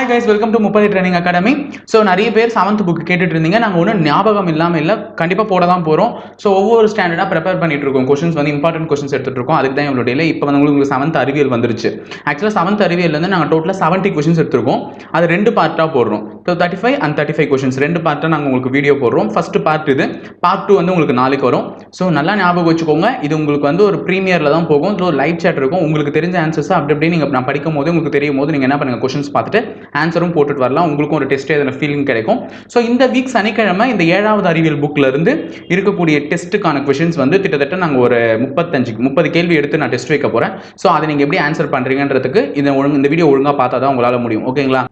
Hi guys welcome to முப்பது training academy so நிறைய பேர் செவன்த் புக் கேட்டுட்டு இருந்தீங்க நாங்கள் ஒன்றும் ஞாபகம் இல்லாமல் இல்லை கண்டிப்பாக போட தான் போகிறோம் ஸோ ஒவ்வொரு ஸ்டாண்டர்டாக ப்ரிப்பேர் பண்ணிட்டு இருக்கோம். கொஷின்ஸ் வந்து இம்பார்ட்டன்ட் கொஷின்ஸ் எடுத்துட்டு இருக்கோம். அதுக்கு தான் இவ்வளோ டேல. இப்போ வந்து உங்களுக்கு செவன்த் அறிவியல் வந்துருச்சு. ஆக்சுவலாக செவன்த் அறிவியல்லேருந்து நாங்கள் டோட்டலாக செவன்ட்டி கொஷின்ஸ் எடுத்துருக்கோம். அது ரெண்டு பார்ட்டாக போடுறோம். So thirty five and thirty five questions ரெண்டு பார்ட்டாக நாங்கள் உங்களுக்கு வீடியோ போடுறோம். ஃபர்ஸ்ட் பார்ட் இது. பார்ட் டூ வந்து உங்களுக்கு நாளைக்கு வரும். ஸோ நல்லா ஞாபகம் வச்சுக்கோங்க. இது உங்களுக்கு வந்து ஒரு ப்ரீமியரில் தான் போகும். ஸோ லைவ் சேட் இருக்கும். உங்களுக்கு தெரிஞ்ச ஆன்சர்ஸ் அப்படி அப்படியே நீங்கள் நான் படிக்கும் போது உங்களுக்கு தெரியும் போது நீங்கள் என்ன பண்ணுங்கள் கொஷின்ஸ் பார்த்துட்டு ஆன்சரும் போட்டுட்டு வரலாம். உங்களுக்கும் ஒரு டெஸ்ட் எதனா ஃபீலிங் கிடைக்கும். ஸோ இந்த வீக் சனிக்கிழமை இந்த ஏழாவது அறிவியல் புக்ல இருந்து இருக்கக்கூடிய டெஸ்ட்டுக்கான கொஷின்ஸ் வந்து கிட்டத்தட்ட நாங்கள் ஒரு முப்பத்தஞ்சு முப்பது கேள்வி எடுத்து நான் டெஸ்ட் வைக்க போகிறேன் ஸோ அதை நீங்கள் எப்படி ஆன்சர் பண்ணுறீங்கன்றதுக்கு இந்த ஒழுங்கு இந்த வீடியோ ஒழுங்காக பார்த்தா தான் உங்களால் முடியும். ஓகேங்களா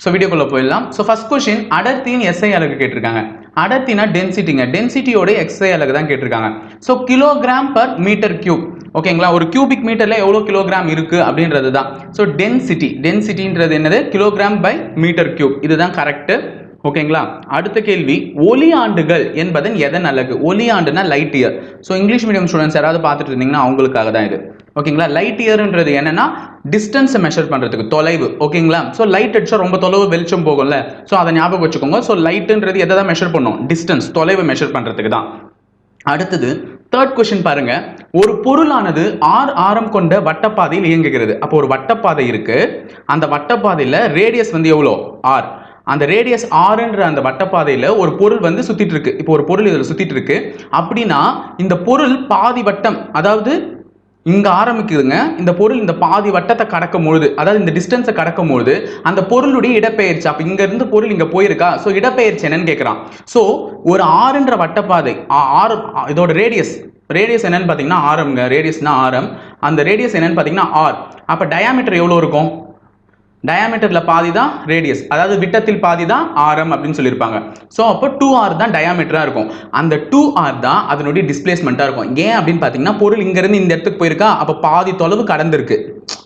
ஸோ வீடியோக்குள்ளே போயிடலாம். ஸோ ஃபஸ்ட் கொஷின் அடர்த்தின்னு எஸ்ஐ அலகு கேட்டிருக்காங்க. அடர்த்தினா டென்சிட்டிங்க டென்சிட்டியோட எக்ஸ்ஐ அலகு தான் கேட்டிருக்காங்க. So kilogram per metre cube ஓகேங்களா? ஒரு கியூபிக் மீட்டரில் எவ்வளோ கிலோகிராம் இருக்குது அப்படின்றது தான் ஸோ டென்சிட்டி டென்சிட்டின்றது என்னது? கிலோகிராம் பை மீட்டர் கியூப் இதுதான் கரெக்டு ஓகேங்களா? அடுத்த கேள்வி ஒலி ஆண்டுகள் என்பதன் எதன் அழகு ஒலி ஆண்டுனா light year so English medium students யாராவது பார்த்துட்டு இருந்தீங்கன்னா அவங்களுக்காக தான் இது. ஓகேங்களா? லைட் இயர்ன்றது என்னன்னா டிஸ்டன்ஸை மெஷர் பண்ணுறதுக்கு தொலைவு. ஓகேங்களா? ஸோ லைட் அடிச்சா ரொம்ப தொலைவு வெளிச்சம் போகும்ல. ஸோ அதை ஞாபகம் வச்சுக்கோங்க. ஸோ லைட்டுன்றது எதை தான் மெஷர் பண்ணும்? டிஸ்டன்ஸ் தொலைவு மெஷர் பண்ணுறதுக்கு தான். அடுத்தது தேர்ட் கொஸ்டின் பாருங்க. ஒரு பொருளானது ஆர் ஆரம் கொண்ட வட்டப்பாதையில் இயங்குகிறது. அப்போ ஒரு வட்டப்பாதை இருக்கு. அந்த வட்டப்பாதையில் ரேடியஸ் வந்து எவ்வளோ? ஆர் அந்த ரேடியஸ் ஆறுன்ற அந்த வட்டப்பாதையில் ஒரு பொருள் வந்து சுத்திட்டு இருக்கு. இப்போ ஒரு பொருள் இதில் சுத்திட்டு இருக்கு. அப்படின்னா இந்த பொருள் பாதி வட்டம் அதாவது இங்க ஆரம்பிக்குதுங்க. இந்த பொருள் இந்த பாதி வட்டத்தை கடக்கும் பொழுது அதாவது இந்த டிஸ்டன்ஸை கடக்கும் பொழுது அந்த பொருளுடைய இடப்பெயர்ச்சி அப்ப இங்க இருந்து பொருள் இங்க போயிருக்கா? ஸோ இடப்பெயர்ச்சி என்னன்னு கேட்குறான். ஸோ ஒரு ஆறுன்ற வட்டப்பாதை ஆ- ஆறு இதோட ரேடியஸ் ரேடியஸ் என்னன்னு பார்த்தீங்கன்னா ஆரம்ங்க. ரேடியஸ்னா ஆரம். அந்த ரேடியஸ் என்னன்னு பார்த்தீங்கன்னா ஆர் அப்போ டயாமீட்டர் எவ்வளோ இருக்கும்? டயாமீட்டரில் பாதி தான் ரேடியஸ் அதாவது விட்டத்தில் பாதி தான் ஆரம் அப்படின்னு சொல்லியிருப்பாங்க. ஸோ அப்போ டூ ஆர் தான் டயாமீட்டராக இருக்கும். அந்த டூ ஆர் தான் அதனுடைய டிஸ்பிளேஸ்மெண்ட்டாக இருக்கும். ஏன் அப்படின்னு பார்த்தீங்கன்னா பொருள் இங்கேருந்து இந்த இடத்துக்கு போயிருக்கா? அப்போ பாதி தொலைவு கடந்திருக்கு.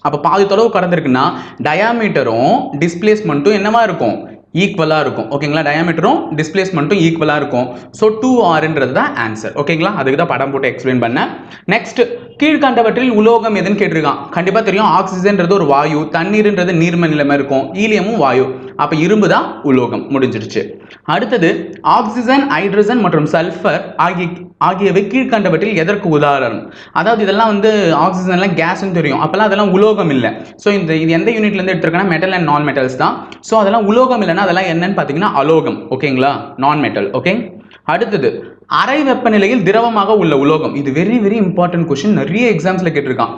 அப்போ பாதி தொலைவு கடந்திருக்குன்னா டயாமீட்டரும் டிஸ்பிளேஸ்மெண்ட்டும் என்னவா இருக்கும்? ஈக்குவலாக இருக்கும். ஓகேங்களா டயாமீட்டரும் டிஸ்பிளேஸ்மெண்ட்டும் ஈக்குவலாக இருக்கும். ஸோ டூ ஆர்ன்றது தான் ஆன்சர் ஓகேங்களா அதுக்கு தான் படம் போட்டு எக்ஸ்பிளைன் பண்ணேன். நெக்ஸ்ட் கீழ்கண்டவற்றில் உலோகம் எதுன்னு கேட்டிருக்கான். கண்டிப்பாக தெரியும். ஆக்சிஜன்றது ஒரு வாயு தண்ணீர்ன்றது நீர்ம நிலைமை இருக்கும். ஈலியமும் வாயு. அப்போ இரும்பு தான் உலோகம். முடிஞ்சிருச்சு. அடுத்தது ஆக்சிஜன் ஹைட்ரஜன் மற்றும் சல்ஃபர் ஆகிய ஆகியவை கீழ்கண்டவற்றில் எதற்கு உதாரணம்? அதாவது இதெல்லாம் வந்து ஆக்சிஜன்லாம் கேஸ்ன்னு தெரியும். அப்போல்லாம் அதெல்லாம் உலோகம் இல்லை. ஸோ இந்த இது எந்த யூனிட்லேருந்து இருந்து மெட்டல் அண்ட் நான் மெட்டல்ஸ் தான். ஸோ அதெல்லாம் உலோகம் இல்லைன்னா அதெல்லாம் என்னன்னு பார்த்தீங்கன்னா அலோகம். ஓகேங்களா நான் மெட்டல் ஓகே அடுத்தது அறை வெப்பநிலையில் திரவமாக உள்ள உலோகம். இது வெரி வெரி இம்பார்ட்டன்ட் கொஷின் நிறைய எக்ஸாம்ஸ்ல கேட்டிருக்கான்.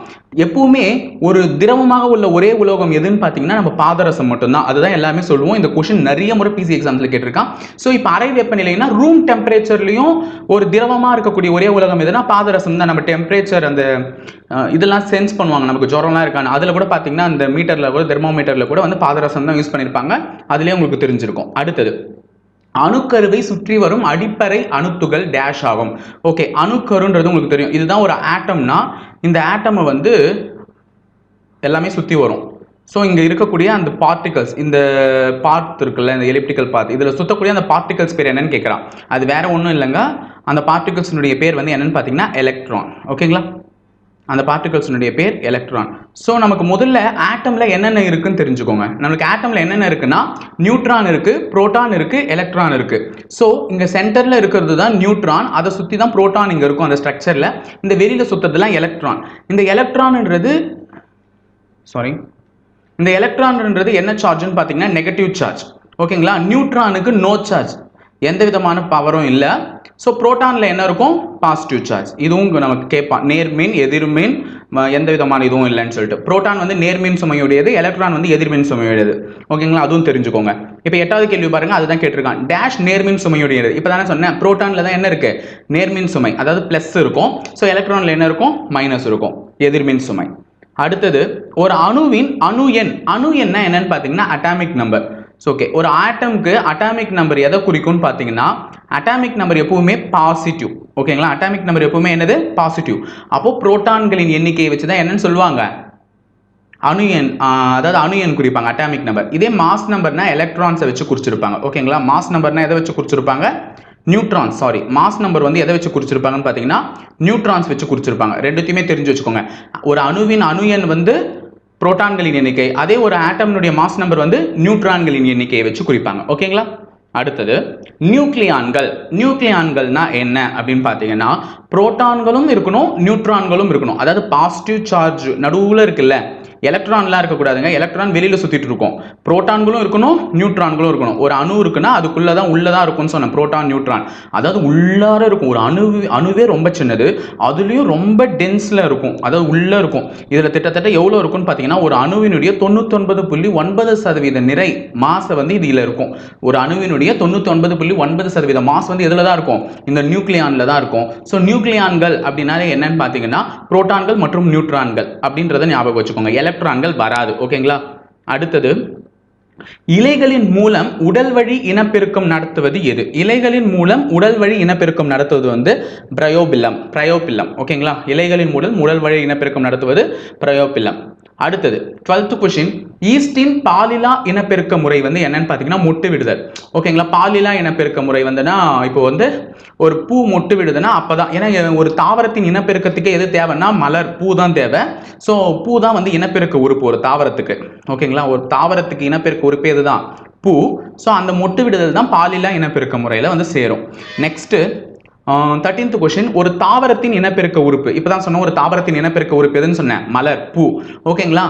எப்பவுமே ஒரு திரவமாக உள்ள ஒரே உலோகம் எதுன்னு பார்த்தீங்கன்னா நம்ம பாதரசம் மட்டும்தான். அதுதான் எல்லாமே சொல்லுவோம். இந்த கொஷின் நிறைய முறை பிசி எக்ஸாம்ஸ்ல கேட்டிருக்கான். ஸோ இப்போ அறை வெப்பநிலைனா ரூம் டெம்பரேச்சர்லையும் ஒரு திரவமாக இருக்கக்கூடிய ஒரே உலகம் எதுனா பாதரசம் தான். நம்ம டெம்பரேச்சர் அந்த இதெல்லாம் சென்ஸ் பண்ணுவாங்க. நமக்கு ஜுரம்லாம் இருக்கான்னு. அதில் கூட பார்த்தீங்கன்னா அந்த மீட்டரில் கூட தெர்மோமீட்டரில் கூட வந்து பாதரசம் தான் யூஸ் பண்ணியிருப்பாங்க அதுலேயே உங்களுக்கு தெரிஞ்சிருக்கும். அடுத்தது. அணுக்கருவை சுற்றி வரும் அடிப்படை அணுத்துகள் டேஷ் ஆகும். ஓகே அணுக்கருன்றது உங்களுக்கு தெரியும். இதுதான் ஒரு ஆட்டம்னா இந்த ஆட்டமை வந்து எல்லாமே சுற்றி வரும். ஸோ இங்கே இருக்கக்கூடிய அந்த பார்ட்டிகல்ஸ் இந்த பார்ட் இருக்குல்ல இந்த எலிப்டிக்கல் பார்ட் இதில் சுற்றக்கூடிய அந்த பார்ட்டிகல்ஸ் பேர் என்னன்னு கேட்குறான் அது வேற ஒன்றும் இல்லைங்க. அந்த பார்ட்டிகல்ஸினுடைய பேர் வந்து என்னன்னு பார்த்தீங்கன்னா எலக்ட்ரான் ஓகேங்களா அந்த பார்ட்டிகல்ஸினுடைய பேர் எலக்ட்ரான் ஸோ நமக்கு முதல்ல ஆட்டமில் என்னென்ன இருக்குன்னு தெரிஞ்சுக்கோங்க. நம்மளுக்கு ஆட்டமில் என்னென்ன இருக்குன்னா நியூட்ரான் இருக்குது புரோட்டான் இருக்குது எலக்ட்ரான் இருக்குது ஸோ இங்கே சென்டரில் இருக்கிறது தான் நியூட்ரான் அதை சுற்றி தான் ப்ரோட்டான் இங்கே இருக்கும் அந்த ஸ்ட்ரக்சரில் இந்த வெளியில் சுற்றுறதுலாம் எலக்ட்ரான் இந்த எலக்ட்ரான்ன்றது சாரி இந்த எலக்ட்ரான்ன்றது என்ன சார்ஜ்னு பார்த்தீங்கன்னா நெகட்டிவ் சார்ஜ் ஓகேங்களா நியூட்ரானுக்கு நோ சார்ஜ் எந்த விதமான பவரும் இல்லை. ஸோ புரோட்டானில் என்ன இருக்கும்? பாசிட்டிவ் சார்ஜ் இதுவும் நமக்கு கேட்பான் நேர்மின் எதிர்மின் எந்த விதமான இதுவும் இல்லைன்னு சொல்லிட்டு. புரோட்டான் வந்து நேர்மின் சுமையுடையது எலக்ட்ரான் வந்து எதிர்மின் சுமையுடையது. ஓகேங்களா? அதுவும் தெரிஞ்சுக்கோங்க. இப்போ எட்டாவது கேள்வி பாருங்க அதுதான் கேட்டிருக்கான். டேஷ் நேர்மின் சுமையுடையது. இப்போ தானே சொன்னேன் புரோட்டானில் தான் என்ன இருக்கு? நேர்மின் சுமை அதாவது ப்ளஸ் இருக்கும். ஸோ எலக்ட்ரானில் என்ன இருக்கும்? மைனஸ் இருக்கும். எதிர்மின் சுமை. அடுத்தது ஒரு அணுவின் அணு எண் அணு எண்ணா என்னன்னு பார்த்தீங்கன்னா அட்டாமிக் நம்பர் ஸோ ஓகே ஒரு ஆட்டம்க்கு அட்டாமிக் நம்பர் எதை குறிக்கும்னு பார்த்தீங்கன்னா அட்டாமிக் நம்பர் எப்பவுமே பாசிட்டிவ் ஓகேங்களா அட்டாமிக் நம்பர் எப்பவுமே என்னது? பாசிட்டிவ் அப்போ புரோட்டான்களின் எண்ணிக்கையை வச்சு தான் என்னன்னு சொல்லுவாங்க. அணு எண் அதாவது அணு எண் குறிப்பாங்க அட்டாமிக் நம்பர் இதே மாஸ் நம்பர்னா எலக்ட்ரான்ஸை வச்சு குறிச்சிருப்பாங்க. ஓகேங்களா மாஸ் நம்பர்னா எதை வச்சு குறிச்சிருப்பாங்க? நியூட்ரான்ஸ் சாரி மாஸ் நம்பர் வந்து எதை வச்சு குறிச்சிருப்பாங்கன்னு பார்த்தீங்கன்னா நியூட்ரான்ஸ் வச்சு குறிச்சிருப்பாங்க. ரெண்டுத்தையுமே தெரிஞ்சு வச்சுக்கோங்க. ஒரு அணுவின் அணு எண் வந்து புரோட்டான்களின் எண்ணிக்கை அதே ஒரு ஆட்டம்னுடைய மாஸ் நம்பர் வந்து நியூட்ரான்களின் எண்ணிக்கையை வச்சு குறிப்பாங்க. ஓகேங்களா? அடுத்தது நியூக்ளியான்கள். நியூக்ளியான்கள்னா என்ன அப்படின்னு பார்த்தீங்கன்னா புரோட்டான்களும் இருக்கணும் நியூட்ரான்களும் இருக்கணும். அதாவது பாசிட்டிவ் சார்ஜ் நடுவில் இருக்குல்ல. எலக்ட்ரான்லாம் இருக்கக்கூடாதுங்க. எலக்ட்ரான் வெளியில் சுற்றிட்டு இருக்கும். ப்ரோட்டான்களும் இருக்கணும் நியூட்ரான்களும் இருக்கணும். ஒரு அணு இருக்குன்னா அதுக்குள்ளே தான் உள்ளே தான் இருக்கும்னு சொன்னேன். Proton neutron. அதாவது உள்ளார இருக்கும். ஒரு அணு அணுவே ரொம்ப சின்னது. அதுலேயும் ரொம்ப டென்ஸில் இருக்கும். அதாவது உள்ளே இருக்கும். இதில் கிட்டத்தட்ட எவ்வளோ இருக்கும்னு பார்த்தீங்கன்னா ஒரு அணுவினுடைய தொண்ணூத்தொன்பது புள்ளி ஒன்பது சதவீத நிறை மாசை வந்து இதில் இருக்கும். ஒரு அணுவினுடைய தொண்ணூத்தொன்பது புள்ளி ஒன்பது சதவீத மாஸ் வந்து எதில் தான் இருக்கும்? இந்த நியூக்ளியானில் தான் இருக்கும். ஸோ நியூக்ளியான்கள் அப்படின்னாலே என்னன்னு பார்த்தீங்கன்னா புரோட்டான்கள் மற்றும் நியூட்ரான்கள் அப்படின்றத ஞாபகம் வச்சுக்கோங்க. எலக்ட்ரான்கள் வராது. ஓகேங்களா அடுத்தது இலைகளின் மூலம் உடல் வழி இனப்பெருக்கம் நடத்துவது எது? இலைகளின் மூலம் உடல் வழி இனப்பெருக்கம் நடத்துவது வந்து பிரயோபில்லம். பிரயோபில்லம் ஓகேங்களா இலைகளின் மூலம் உடல் வழி இனப்பெருக்கம் நடத்துவது பிரயோபில்லம். அடுத்தது டுவெல்த் கொஷின் ஈஸ்டின் பாலிலா இனப்பெருக்க முறை வந்து என்னன்னு பார்த்தீங்கன்னா மொட்டு விடுதல். ஓகேங்களா பாலிலா இனப்பெருக்க முறை வந்துன்னா இப்போ வந்து ஒரு பூ மொட்டு விடுதுன்னா அப்பதான். ஏன்னா ஒரு தாவரத்தின் இனப்பெருக்கத்துக்கு எது தேவைன்னா மலர். பூ தான் தேவை. ஸோ பூ தான் வந்து இனப்பெருக்க உறுப்பு ஒரு தாவரத்துக்கு. ஓகேங்களா ஒரு தாவரத்துக்கு இனப்பெருக்க உறுப்பு எதுதான்? பூ. ஸோ அந்த மொட்டு விடுதல் தான் பாலிலா இனப்பெருக்க முறையில் வந்து சேரும். நெக்ஸ்ட்டு தேர்ட்டீன்த் கொஷின் ஒரு தாவரத்தின் இனப்பெருக்க உறுப்பு. இப்போ தான் சொன்னோம் ஒரு தாவரத்தின் இனப்பெருக்க உறுப்பு எதுன்னு சொன்னேன். மலர் பூ. ஓகேங்களா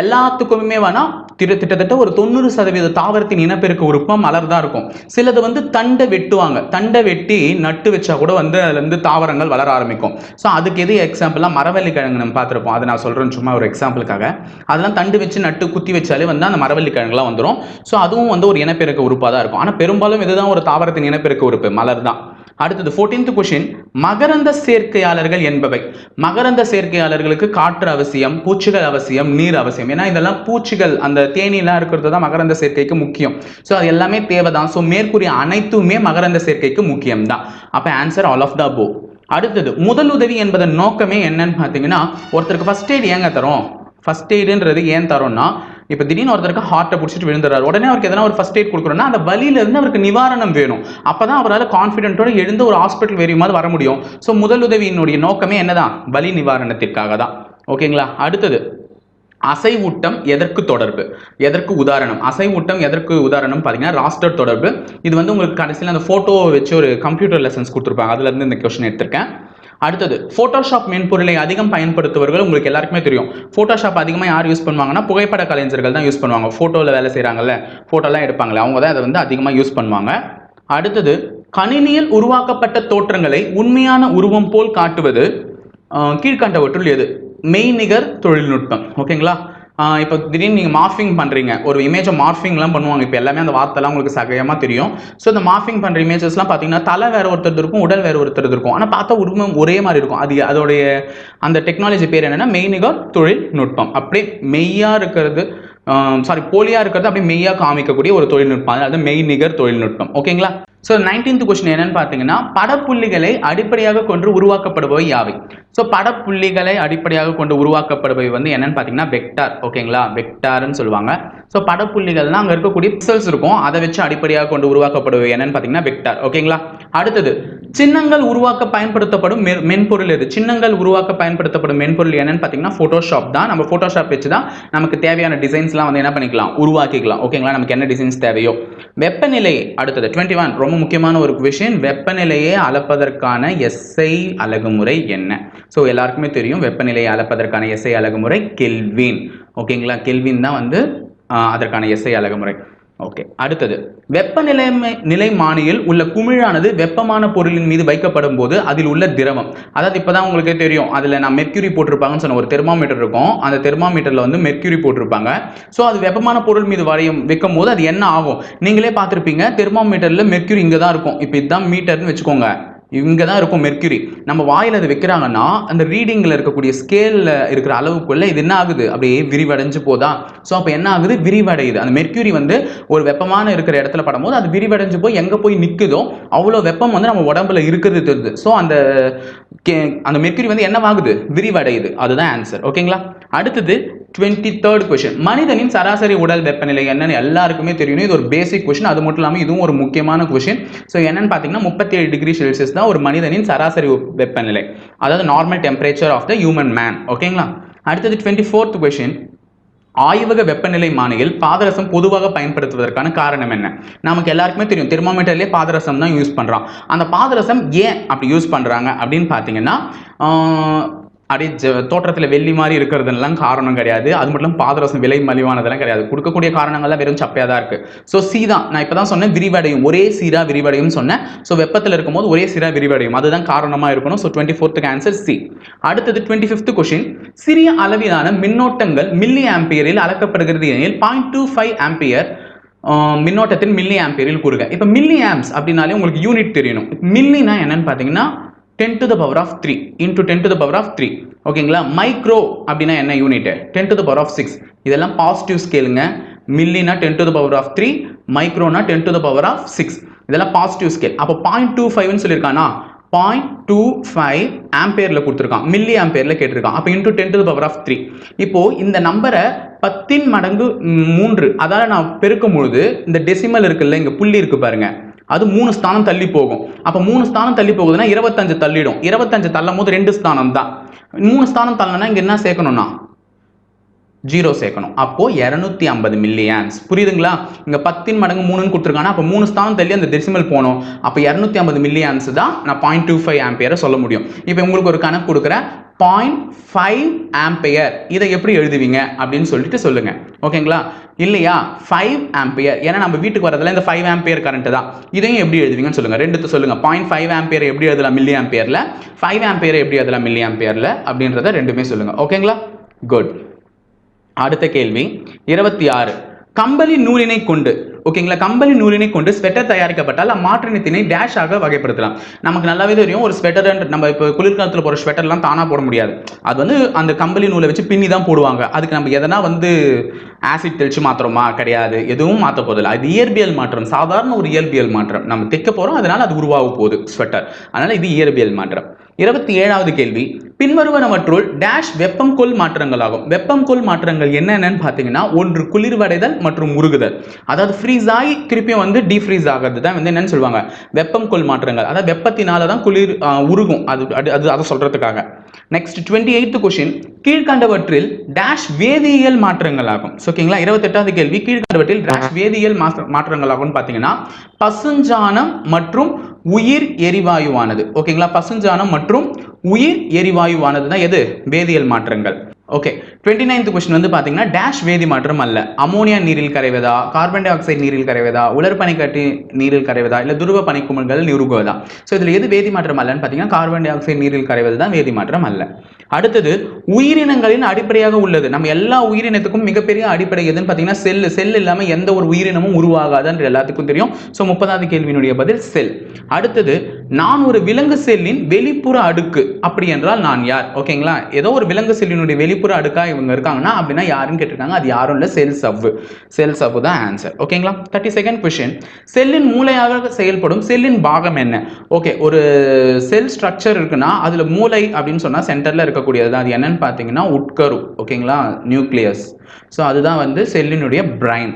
எல்லாத்துக்குமே வேணா திட்ட கிட்டத்தட்ட ஒரு தொண்ணூறு சதவீத தாவரத்தின் இனப்பெருக்க உறுப்பாக மலர் தான் இருக்கும். சிலது வந்து தண்டை வெட்டுவாங்க. தண்டை வெட்டி நட்டு வச்சா கூட வந்து அதுலேருந்து தாவரங்கள் வளர ஆரம்பிக்கும். ஸோ அதுக்கு எது எக்ஸாம்பிளாக மரவள்ளி கிழங்கு நம்ம பார்த்துருப்போம். அதை நான் சொல்கிறேன் சும்மா ஒரு எக்ஸாம்பிளுக்காக அதெல்லாம் தண்டு வச்சு நட்டு குத்தி வச்சாலே வந்து அந்த மரவள்ளி கிழங்குலாம் வந்துடும் ஸோ அதுவும் வந்து ஒரு இனப்பெருக்க உறுப்பாக தான் இருக்கும். ஆனால் பெரும்பாலும் இதுதான் ஒரு தாவரத்தின் இனப்பெருக்க உறுப்பு. மலர் தான். அடுத்தது ஃபோர்டீன்த் கொஷின் மகரந்த சேர்க்கையாளர்கள் என்பவை. மகரந்த சேர்க்கையாளர்களுக்கு காற்று அவசியம் பூச்சிகள் அவசியம் நீர் அவசியம். ஏன்னா இதெல்லாம் பூச்சிகள் அந்த தேனீலாம் இருக்கிறது தான் மகரந்த சேர்க்கைக்கு முக்கியம். ஸோ அது எல்லாமே தேவை தான் ஸோ மேற்கூறிய அனைத்துமே மகரந்த சேர்க்கைக்கு முக்கியம் தான் அப்போ ஆன்சர் ஆல் ஆஃப் த போ அடுத்தது முதலுதவி என்பதன் நோக்கமே என்னன்னு பார்த்தீங்கன்னா ஒருத்தருக்கு ஃபர்ஸ்ட் எய்ட் ஏங்க தரோம்? ஃபர்ஸ்ட் எய்டுன்றது ஏன் தரோம்னா இப்போ திடீர்னு ஒருத்தருக்கு ஹார்ட்டை பிடிச்சிட்டு விழுந்துறாரு உடனே அவருக்கு எதனா ஒரு ஃபர்ஸ்ட் எய்ட் கொடுக்குறோன்னா அந்த வலியிலேருந்து அவருக்கு நிவாரணம் வேணும். அப்போ தான் அவரால் கான்ஃபிடென்ட்டோட எழுந்து ஒரு ஹாஸ்பிட்டல் வெறியுமாவது வர முடியும். ஸோ முதலுதவியினுடைய நோக்கமே என்னதான்? வலி நிவாரணத்திற்காக தான். ஓகேங்களா அடுத்தது அசைவூட்டம் எதற்கு தொடர்பு? எதற்கு உதாரணம்? அசைவூட்டம் எதற்கு உதாரணம் பார்த்தீங்கன்னா ராஸ்டர் தொடர்பு. இது வந்து உங்களுக்கு கடைசியில் அந்த ஃபோட்டோவை வச்சு ஒரு கம்ப்யூட்டர் லெசன்ஸ் கொடுத்துருப்பாங்க. அதுலேருந்து இந்த கொஷின் எடுத்திருக்கேன். அடுத்தது ஃபோட்டோஷாப் மென்பொருளை அதிகம் பயன்படுத்துவர்கள் உங்களுக்கு எல்லாருக்குமே தெரியும். ஃபோட்டோஷாப் அதிகமாக யார் யூஸ் பண்ணுவாங்கன்னா புகைப்பட கலைஞர்கள் தான் யூஸ் பண்ணுவாங்க. ஃபோட்டோவில் வேலை செய்கிறாங்கல்ல ஃபோட்டோலாம் எடுப்பாங்களே அவங்க தான் அதை வந்து அதிகமாக யூஸ் பண்ணுவாங்க. அடுத்தது கணினியில் உருவாக்கப்பட்ட தோற்றங்களை உண்மையான உருவம் போல் காட்டுவது கீழ்கண்டவற்றுள் கீழ்க்கண்டவற்றுள் எது? மெய்நிகர் தொழில்நுட்பம். ஓகேங்களா இப்போ திடீர்னு நீங்கள் மார்ஃபிங் பண்ணுறீங்க ஒரு இமேஜை மார்ஃபிங்லாம் பண்ணுவாங்க. இப்போ எல்லாமே அந்த வார்த்தைலாம் உங்களுக்கு சகஜமாக தெரியும். ஸோ இந்த மார்ஃபிங் பண்ணுற இமேஜஸ்லாம் பார்த்தீங்கன்னா தலை வேறு ஒருத்தர் இருக்கும் உடல் வேறு ஒருத்தர் இருக்கும். ஆனால் பார்த்தா உருவம் ஒரே மாதிரி இருக்கும். அது அதோடைய அந்த டெக்னாலஜி பேர் என்னன்னா மெய்நிகர் தொழில்நுட்பம். அப்படியே மெய்யாக இருக்கிறது சாரி போலியாக இருக்கிறது அப்படியே மெய்யா காமிக்கக்கூடிய ஒரு தொழில்நுட்பம். அதாவது மெய்நிகர் தொழில்நுட்பம். ஓகேங்களா ஸோ நைன்டீன்த் கொஸ்டின் என்னன்னு பார்த்தீங்கன்னா படப்புள்ளிகளை அடிப்படையாக கொண்டு உருவாக்கப்படுபவை யாவை? ஸோ படப்புள்ளிகளை அடிப்படையாக கொண்டு உருவாக்கப்படுபவை வந்து என்னன்னு பார்த்தீங்கன்னா வெக்டார் ஓகேங்களா வெக்டார்னு சொல்லுவாங்க. ஸோ படப்புள்ளிகள்னா அங்கே இருக்கக்கூடிய பிக்சல்ஸ் இருக்கும். அதை வச்சு அடிப்படையாக கொண்டு உருவாக்கப்படுபவை என்னன்னு பார்த்தீங்கன்னா வெக்டார் ஓகேங்களா அடுத்தது சின்னங்கள் உருவாக்க பயன்படுத்தப்படும் மென்பொருள் எது? சின்னங்கள் உருவாக்க பயன்படுத்தப்படும் மென்பொருள் என்னன்னு பார்த்தீங்கன்னா ஃபோட்டோஷாப் தான். நம்ம ஃபோட்டோஷாப் வச்சு தான் நமக்கு தேவையான டிசைன்ஸ்லாம் வந்து என்ன பண்ணிக்கலாம்? உருவாக்கிக்கலாம். ஓகேங்களா நமக்கு என்ன டிசைன்ஸ் தேவையோ? வெப்பநிலை அடுத்தது. டுவெண்ட்டி ஒன் ரொம்ப முக்கியமான ஒரு விஷயம் வெப்பநிலையை அளப்பதற்கான எஸ்ஐ அழகுமுறை என்ன? ஸோ எல்லாருக்குமே தெரியும் வெப்பநிலையை அளப்பதற்கான எஸ்ஐ அழகுமுறை கெல்வின். ஓகேங்களா கெல்வின் தான் வந்து அதற்கான எஸ்ஐ அழகுமுறை ஓகே அடுத்தது. வெப்பநிலை நிலைமானியில் உள்ள குமிழானது வெப்பமான பொருளின் மீது வைக்கப்படும் போது அதில் உள்ள திரவம். அதாவது இப்போ தான் உங்களுக்கே தெரியும் அதில் நான் மெர்க்யூரி போட்டிருப்பாங்கன்னு சொன்ன ஒரு தெர்மாமீட்டர் இருக்கும். அந்த தெர்மாமீட்டரில் வந்து மெர்க்யூரி போட்டிருப்பாங்க. ஸோ அது வெப்பமான பொருள் மீது வரையும் வைக்கும் போது அது என்ன ஆகும்? நீங்களே பார்த்துருப்பீங்க தெர்மாமீட்டரில் மெர்க்யூரி இங்கே தான் இருக்கும். இப்போ இதுதான் மீட்டர்னு வச்சுக்கோங்க. இங்கே தான் இருக்கும் மெர்க்யூரி நம்ம வாயில் அது வைக்கிறாங்கன்னா அந்த ரீடிங்கில் இருக்கக்கூடிய ஸ்கேலில் இருக்கிற அளவுக்குள்ளே இது என்ன ஆகுது? அப்படியே விரிவடைஞ்சு போதா? ஸோ அப்போ என்ன ஆகுது? விரிவடையுது. அந்த மெர்க்யூரி வந்து ஒரு வெப்பமான இருக்கிற இடத்துல படும்போது அது விரிவடைஞ்சு போய் எங்கே போய் நிற்குதோ அவ்வளோ வெப்பம் வந்து நம்ம உடம்புல இருக்கிறது தெரியுது. ஸோ அந்த கே- அந்த மெர்க்யூரி வந்து என்னவாகுது? விரிவடையுது. அதுதான் ஆன்சர் ஓகேங்களா அடுத்தது டுவெண்ட்டி தேர்ட் கொஷின் மனிதனின் சராசரி உடல் வெப்பநிலை என்னன்னு எல்லாருக்குமே தெரியும். இது ஒரு பேசிக் கொஷின் அது மட்டும் இல்லாமல் இதுவும் ஒரு முக்கியமான கொஷின் ஸோ என்னன்னு பார்த்தீங்கன்னா முப்பத்தி ஏழு டிகிரி செல்சியஸ் தான் ஒரு மனிதனின் சராசரி வெப்பநிலை. அதாவது normal temperature of the human man ஓகேங்களா அடுத்தது டுவெண்ட்டி ஃபோர்த் கொஷின் ஆய்வக வெப்பநிலை மானியில் பாதரசம் பொதுவாக பயன்படுத்துவதற்கான காரணம் என்ன? நமக்கு எல்லாருக்குமே தெரியும். தெர்மோமீட்டர்லேயே பாதரசம் தான் யூஸ் பண்ணுறோம் அந்த பாதரசம் ஏன் அப்படி யூஸ் பண்ணுறாங்க அப்படின்னு பார்த்தீங்கன்னா அப்படியே தோற்றத்தில் வெள்ளி மாதிரி இருக்கிறதுலாம் காரணம் கிடையாது. அது மட்டும் இல்லாம பாதரசம் விலை மலிவானதெல்லாம் கிடையாது. கொடுக்கக்கூடிய காரணங்கள்லாம் வெறும் சப்பையாக தான் இருக்குது ஸோ சீ தான். நான் இப்போ தான் சொன்னேன் விரிவடையும். ஒரே சீராக விரிவடையும் சொன்னேன். ஸோ வெப்பத்தில் இருக்கும்போது ஒரே சீராக விரிவடையும். அதுதான் காரணமாக இருக்கணும். ஸோ டுவெண்ட்டி ஃபோர்த்துக்கு ஆன்சர் சி அடுத்தது டுவெண்ட்டி ஃபிஃப்த் கொஷின் சிறிய அளவிலான மின்னோட்டங்கள் மில்லி ஆம்பியரில் அளக்கப்படுகிறது எனில் பாயிண்ட் டூ ஃபைவ் ஆம்பியர் மின்னோட்டத்தின் மில்லி ஆம்பியரில் கூறுக. இப்போ மில்லி ஆம்ப்ஸ் அப்படின்னாலே உங்களுக்கு யூனிட் தெரியணும் மில்லினா என்னன்னு பார்த்தீங்கன்னா ten to the power of three into ten to the power of three ஓகேங்களா மைக்ரோ அப்படின்னா என்ன unit ten to the power of six இதெல்லாம் பாசிட்டிவ் ஸ்கேலுங்க மில்லினா ten to the power of three மைக்ரோனா ten to the power of six இதெல்லாம் positive scale அப்போ point two ஃபைவ்னு சொல்லியிருக்கானா? Point two five ஆம்பேரில் கொடுத்துருக்கான். மில்லி ஆம்பேரில் கேட்டிருக்கான். அப்போ into ten to the power of three இப்போது இந்த நம்பரை பத்தின் மடங்கு மூன்று. அதாவது நான் பெருக்கும் பொழுது இந்த டெசிமல் இருக்குல்ல இங்கே புள்ளி இருக்குது பாருங்கள் அது மூணு ஸ்தானம் தள்ளி போகும். அப்போ மூணு ஸ்தானம் தள்ளி போகுதுன்னா இருபத்தஞ்சு தள்ளிடும். இருபத்தஞ்சு தள்ளும் போது ரெண்டு ஸ்தானம் தான் மூணு ஸ்தானம் தள்ளனா இங்கே என்ன சேர்க்கணும்னா ஜீரோ சேர்க்கணும். அப்போ இரநூத்தி ஐம்பது மில்லியன்ஸ் புரியுதுங்களா? இங்க பத்தின் மடங்கு மூணுன்னு கொடுத்துருக்காங்க அப்போ மூணு ஸ்தானம் தள்ளி அந்த டெசிமல் போனோம். அப்போ இரநூத்தி ஐம்பது மில்லியன்ஸ் தான் நான் பாயிண்ட் டூ ஃபைவ் ஆம்பியரை சொல்ல முடியும். இப்போ உங்களுக்கு ஒரு கணக்கு கொடுக்குறேன் பாயிண்ட் ஃபைவ் ஆம்பையர். இதை எப்படி எழுதுவீங்க? அப்படின்னு சொல்லிட்டு சொல்லுங்க. ஓகேங்களா? இல்லையா? Five ampere. ஏன்னா நம்ம வீட்டுக்கு வரதுல இந்த ஃபைவ் ஆம்பியர் கரண்ட் தான். இதையும் எப்படி எழுதுவீங்கன்னு சொல்லுங்க. ரெண்டுத்து சொல்லுங்க. பாயிண்ட் ஃபைவ் ஆம்பியர் எப்படி எழுதலாம் மில்லி ஆம்பியர்ல ஃபைவ் ஆம்பியர் எப்படி எழுதலாம் மில்லி ஆம்பியர்ல அப்படின்றத ரெண்டுமே சொல்லுங்க. ஓகேங்களா? குட் அடுத்த கேள்வி. இருபத்தி ஆறு கம்பளி நூலினை கொண்டு ஓகேங்களா கம்பளி நூலினை கொண்டு ஸ்வெட்டர் தயாரிக்கப்பட்டால் மாற்றினத்தினை டேஷ் ஆக வகைப்படுத்தலாம். நமக்கு நல்லாவே தெரியும் ஒரு ஸ்வெட்டர் நம்ம இப்போ குளிர்காலத்தில் போகிற ஸ்வெட்டர்லாம் தானாக போட முடியாது. அது வந்து அந்த கம்பளி நூலை வச்சு பின்னி தான் போடுவாங்க. அதுக்கு நம்ம எதனா வந்து ஆசிட் தெளிச்சு மாத்திரமா கிடையாது. எதுவும் மாற்ற போதில்லை அது இயற்பியல் மாற்றம். சாதாரண ஒரு இயற்பியல் மாற்றம். நம்ம தைக்க போகிறோம் அதனால அது உருவாக போகுது ஸ்வெட்டர் அதனால இது இயற்பியல் மாற்றம். இருபத்தி ஏழாவது கேள்வி. பின்வருவனவற்றுள் டேஷ் வெப்பம் கொள் மாற்றங்கள் ஆகும் வெப்பம் கொள் மாற்றங்கள் என்னென்னு பார்த்தீங்கன்னா ஒன்று குளிர்வடைதல் மற்றும் உருகுதல். அதாவது ஃப்ரீஸ் ஆகி திருப்பியும் வந்து டீஃப்ரீஸ் ஆகிறது தான் வந்து என்னன்னு சொல்லுவாங்க. வெப்பம் கொள் மாற்றங்கள். அதாவது வெப்பத்தினால தான் குளிர் உருகும். அது அது அதை சொல்றதுக்காக. நெக்ஸ்ட் டுவெண்ட்டி எயித்து கொஷின் கீழ்கண்டவற்றில் டேஷ் வேதியியல் மாற்றங்கள் ஆகும் ஓகேங்களா? இருபத்தெட்டாவது கேள்வி. கீழ்கண்டவற்றில் டேஷ் வேதியியல் மாற்றங்கள் ஆகும்னு பார்த்தீங்கன்னா பசுஞ்சானம் மற்றும் உயிர் எரிவாயுவானது. ஓகேங்களா? பசுஞ்சானம் மற்றும் உயிர் எரிவாயு தான் எது? வேதியியல் மாற்றங்கள். ஓகே டுவெண்ட்டி நைன்த் கொஸ்டின் வந்து பார்த்தீங்கன்னா டேஷ் வேதி மாற்றம் அல்ல. அமோனியா நீரில் கரைவதா? கார்பன் டை ஆக்சைடு நீரில் கரைவதா? உலர் பனிக்கட்டி நீரில் கரைவதா? இல்லை துருவ பனிக்குமல்கள் நிறுகுவதா ஸோ இதில் எது வேதி மாற்றம் அல்லன்னு பார்த்தீங்கன்னா கார்பன் டை ஆக்சைடு நீரில் கரைவது தான் வேதி மாற்றம் அல்ல. அடுத்தது உயிரினங்களின் அடிப்படையாக உள்ளது. நம்ம எல்லா உயிரினத்துக்கும் மிகப்பெரிய அடிப்படை எதுன்னு பார்த்தீங்கன்னா செல். செல் இல்லாமல் எந்த ஒரு உயிரினமும் உருவாகாதுன்ற எல்லாத்துக்கும் தெரியும். ஸோ முப்பதாவது கேள்வியினுடைய பதில் செல். அடுத்தது நான் ஒரு விலங்கு செல்லின் வெளிப்புற அடுக்கு. அப்படி என்றால் நான் யார்? ஓகேங்களா? ஏதோ ஒரு விலங்கு செல்லினுடைய வெளிப்புற அடுக்காக இவங்க இருக்காங்கன்னா அப்படின்னா யாருன்னு கேட்டிருக்காங்க? அது யாரும் இல்லை செல் சவ்வு. செல் சவ்வு தான் ஆன்சர் ஓகேங்களா? தேர்ட்டி செகண்ட் கொஷின் செல்லின் மூளையாக செயல்படும் செல்லின் பாகம் என்ன? ஓகே ஒரு செல் ஸ்ட்ரக்சர் இருக்குன்னா அதில் மூளை அப்படின்னு சொன்னால் சென்டரில் இருக்கு இருக்கக்கூடியது தான். அது என்னன்னு பார்த்தீங்கன்னா உட்கரு ஓகேங்களா? நியூக்ளியஸ். ஸோ அதுதான் வந்து செல்லினுடைய பிரைன்.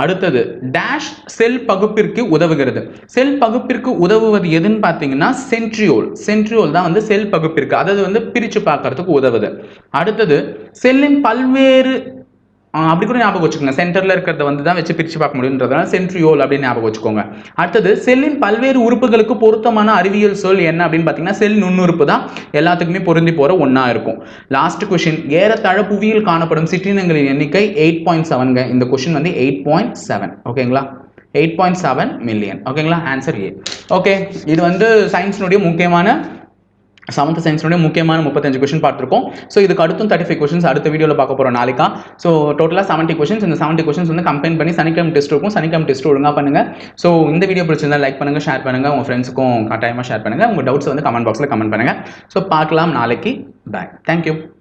அடுத்தது டேஷ் செல் பகுப்பிற்கு உதவுகிறது. செல் பகுப்பிற்கு உதவுவது எதுன்னு பார்த்தீங்கன்னா சென்ட்ரியோல். சென்ட்ரியோல் தான் வந்து செல் பகுப்பிற்கு. அதாவது வந்து பிரித்து பார்க்கறதுக்கு உதவுது. அடுத்தது செல்லின் பல்வேறு அப்படி கூட ஞாபகம் வச்சுக்கோங்க. சென்டரில் இருக்கிறத வந்து தான் வச்சு பிரித்து பார்க்க முடியுன்றதுனால சென்ட்ரியோல் அப்படின்னு ஞாபகம் வச்சுக்கோங்க. அடுத்தது செல்லின் பல்வேறு உறுப்புகளுக்கு பொருத்தமான அறிவியல் சொல் என்ன அப்படின்னு பார்த்தீங்கன்னா செல் நுண்ணுறுப்பு தான் எல்லாத்துக்குமே பொருந்தி போகிற ஒன்றா இருக்கும். லாஸ்ட் கொஷின் ஏறத்தாழ புவியில் காணப்படும் சிற்றினங்களின் எண்ணிக்கை எயிட் பாயிண்ட் செவனுங்க இந்த கொஷின் வந்து எயிட் பாயிண்ட் செவன் ஓகேங்களா எயிட் பாயிண்ட் செவன் மில்லியன் ஓகேங்களா ஆன்சர் ஏ ஓகே இது வந்து சயின்ஸினுடைய முக்கியமான செவன்த் சயின்ஸோட முக்கியமான முப்பத்தஞ்சு கொஸ்டின் பார்த்துருக்கோம். ஸோ இதுக்கு அடுத்தும் தேர்ட்டி ஃபைவ் கொஷின்ஸ் அடுத்த வீடியோவில் பார்க்க போகிறோம் நாளைக்கா. ஸோ டோட்டலாக செவன்ட்டி கொஸ்டின்ஸ் இந்த செவன்ட்டி கொஷின்ஸ் வந்து கம்பைன் பண்ணி சனிக்கிழமை டெஸ்ட் இருக்கும். சனிக்கிழமை டெஸ்ட் ஒழுங்காக பண்ணுங்கள் ஸோ இந்த வீடியோ பிடிச்சிருந்தா லைக் பண்ணுங்கள் ஷேர் பண்ணுங்கள் உங்கள் ஃப்ரெண்ட்ஸுக்கும் கட்டாயமாக ஷேர் பண்ணுங்கள் உங்கள் டவுட்ஸ் வந்து கமெண்ட் பாக்ஸில் கமெண்ட் பண்ணுங்கள் ஸோ பார்க்கலாம் நாளைக்கு. Bye thank you